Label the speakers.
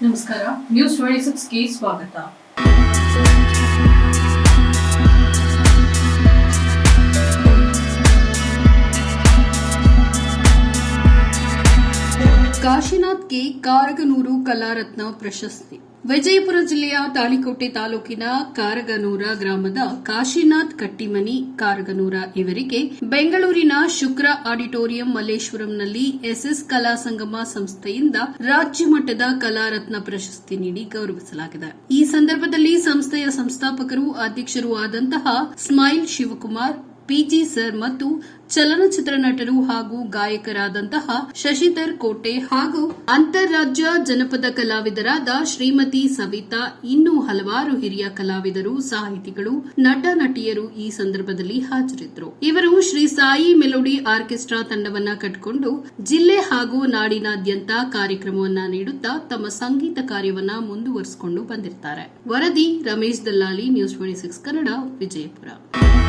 Speaker 1: ನಮಸ್ಕಾರ news twenty ಸಿಕ್ಸ್ಗೆ ಸ್ವಾಗತ ಕಾಶಿನಾಥ್ಗೆ ಕಾರಗನೂರು ಕಲಾರತ್ನ ಪ್ರಶಸ್ತಿ ವಿಜಯಪುರ ಜಿಲ್ಲೆಯ ತಾಳಿಕೋಟೆ ತಾಲೂಕಿನ ಕಾರಗನೂರ ಗ್ರಾಮದ ಕಾಶಿನಾಥ್ ಕಟ್ಟಿಮನಿ ಕಾರಗನೂರ ಇವರಿಗೆ ಬೆಂಗಳೂರಿನ ಶುಕ್ರ ಆಡಿಟೋರಿಯಂ ಮಲ್ಲೇಶ್ವರಂನಲ್ಲಿ ಎಸ್ಎಸ್ ಕಲಾ ಸಂಗಮ ಸಂಸ್ಥೆಯಿಂದ ರಾಜ್ಯ ಮಟ್ಟದ ಕಲಾರತ್ನ ಪ್ರಶಸ್ತಿ ನೀಡಿ ಗೌರವಿಸಲಾಗಿದೆ. ಈ ಸಂದರ್ಭದಲ್ಲಿ ಸಂಸ್ಥೆಯ ಸಂಸ್ಥಾಪಕರು, ಅಧ್ಯಕ್ಷರೂ ಆದಂತಹ ಸ್ಮೈಲ್ ಶಿವಕುಮಾರ್ ಪಿಜಿ ಸರ್ ಮತ್ತು ಚಲನಚಿತ್ರ ನಟರು ಹಾಗೂ ಗಾಯಕರಾದಂತಹ ಶಶಿಧರ್ ಕೋಟೆ ಹಾಗೂ ಅಂತಾರಾಜ್ಯ ಜನಪದ ಕಲಾವಿದರಾದ ಶ್ರೀಮತಿ ಸವಿತಾ, ಇನ್ನೂ ಹಲವಾರು ಹಿರಿಯ ಕಲಾವಿದರು, ಸಾಹಿತಿಗಳು, ನಟ, ನಟಿಯರು ಈ ಸಂದರ್ಭದಲ್ಲಿ ಹಾಜರಿದ್ದರು. ಇವರು ಶ್ರೀ ಸಾಯಿ ಮೆಲೋಡಿ ಆರ್ಕೆಸ್ಟ್ರಾ ತಂಡವನ್ನ ಕಟ್ಟಿಕೊಂಡು ಜಿಲ್ಲೆ ಹಾಗೂ ನಾಡಿನಾದ್ಯಂತ ಕಾರ್ಯಕ್ರಮವನ್ನ ನೀಡುತ್ತಾ ತಮ್ಮ ಸಂಗೀತ ಕಾರ್ಯವನ್ನ ಮುಂದುವರಿಸಿಕೊಂಡು ಬಂದಿರ್ತಾರೆ. ವರದಿ Ramesh Dallali news twenty six Kannada, Vijayapura.